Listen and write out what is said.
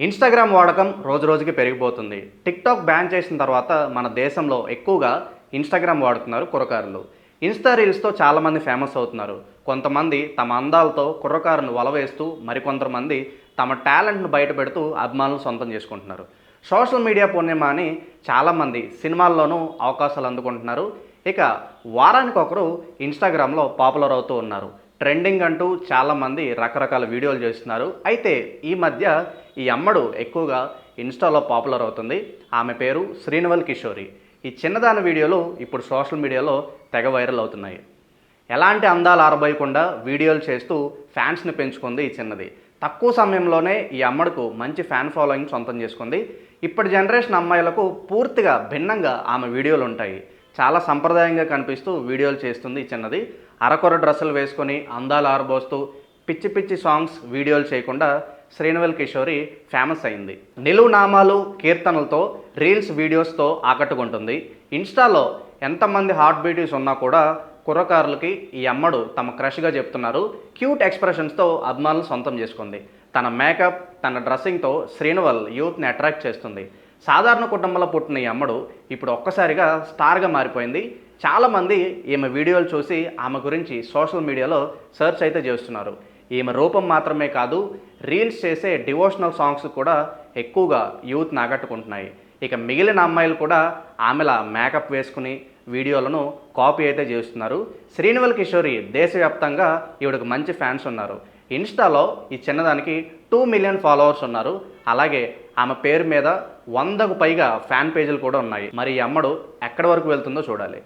Instagram వాడకం రోజు రోజుకి పెరిగిపోతుంది. టిక్టాక్ బ్యాన్ చేసిన తర్వాత మన దేశంలో ఎక్కువగా ఇన్స్టాగ్రామ్ వాడుతున్నారు కుర్రకారులు. ఇన్స్టా రీల్స్తో చాలామంది ఫేమస్ అవుతున్నారు. కొంతమంది తమ అందాలతో కుర్రకారును వలవేస్తూ మరికొంతమంది తమ టాలెంట్ను బయటపెడుతూ అభిమానులు సొంతం చేసుకుంటున్నారు. సోషల్ మీడియా పుణ్యమా అని చాలామంది సినిమాల్లోనూ అవకాశాలు అందుకుంటున్నారు. ఇక వారానికి ఒకరు ఇన్స్టాగ్రామ్లో పాపులర్ అవుతూ ఉన్నారు. ట్రెండింగ్ అంటూ చాలామంది రకరకాల వీడియోలు చేస్తున్నారు. అయితే ఈ మధ్య ఈ అమ్మడు ఎక్కువగా ఇన్స్టాలో పాపులర్ అవుతుంది. ఆమె పేరు శ్రీనివల్ కిషోరి. ఈ చిన్నదాని వీడియోలు ఇప్పుడు సోషల్ మీడియాలో తెగ వైరల్ అవుతున్నాయి. ఎలాంటి అందాలు ఆరబోయకుండా వీడియోలు చేస్తూ ఫ్యాన్స్ని పెంచుకుంది ఈ చిన్నది. తక్కువ సమయంలోనే ఈ అమ్మడుకు మంచి ఫ్యాన్ ఫాలోయింగ్ సొంతం చేసుకుంది. ఇప్పటి జనరేషన్ అమ్మాయిలకు పూర్తిగా భిన్నంగా ఆమె వీడియోలు ఉంటాయి. చాలా సంప్రదాయంగా కనిపిస్తూ వీడియోలు చేస్తుంది ఈ చిన్నది. అరకొర డ్రెస్సులు వేసుకొని అందాలు ఆరబోస్తూ పిచ్చి పిచ్చి సాంగ్స్ వీడియోలు చేయకుండా శ్రీనివల్ కిషోరి ఫేమస్ అయింది. నిలువు నామాలు కీర్తనలతో రీల్స్ వీడియోస్తో ఆకట్టుకుంటుంది. ఇన్స్టాలో ఎంతమంది హార్ట్ బీటీస్ ఉన్నా కూడా కుర్రకారులకి ఈ అమ్మడు తమ క్రష్గా చెప్తున్నారు. క్యూట్ ఎక్స్ప్రెషన్స్తో అభిమానులు సొంతం చేసుకుంది. తన మేకప్ తన డ్రెస్సింగ్తో శ్రీనువల్ యూత్ని అట్రాక్ట్ చేస్తుంది. సాధారణ కుటుంబంలో పుట్టిన ఈ అమ్మడు ఇప్పుడు ఒక్కసారిగా స్టార్గా మారిపోయింది. చాలామంది ఈమె వీడియోలు చూసి ఆమె గురించి సోషల్ మీడియాలో సెర్చ్ అయితే చేస్తున్నారు. ఈమె రూపం మాత్రమే కాదు రీల్స్ చేసే డివోషనల్ సాంగ్స్ కూడా ఎక్కువగా యూత్ని ఆకట్టుకుంటున్నాయి. ఇక మిగిలిన అమ్మాయిలు కూడా ఆమెలా మేకప్ వేసుకుని వీడియోలను కాపీ అయితే చేస్తున్నారు. శ్రీనివల్ కిషోరి దేశవ్యాప్తంగా ఈవిడకు మంచి ఫ్యాన్స్ ఉన్నారు. ఇన్స్టాలో ఈ చిన్నదానికి టూ మిలియన్ ఫాలోవర్స్ ఉన్నారు. అలాగే ఆమె పేరు మీద వందకు పైగా ఫ్యాన్ పేజీలు కూడా ఉన్నాయి. మరి ఈ అమ్మడు ఎక్కడి వరకు వెళ్తుందో చూడాలి.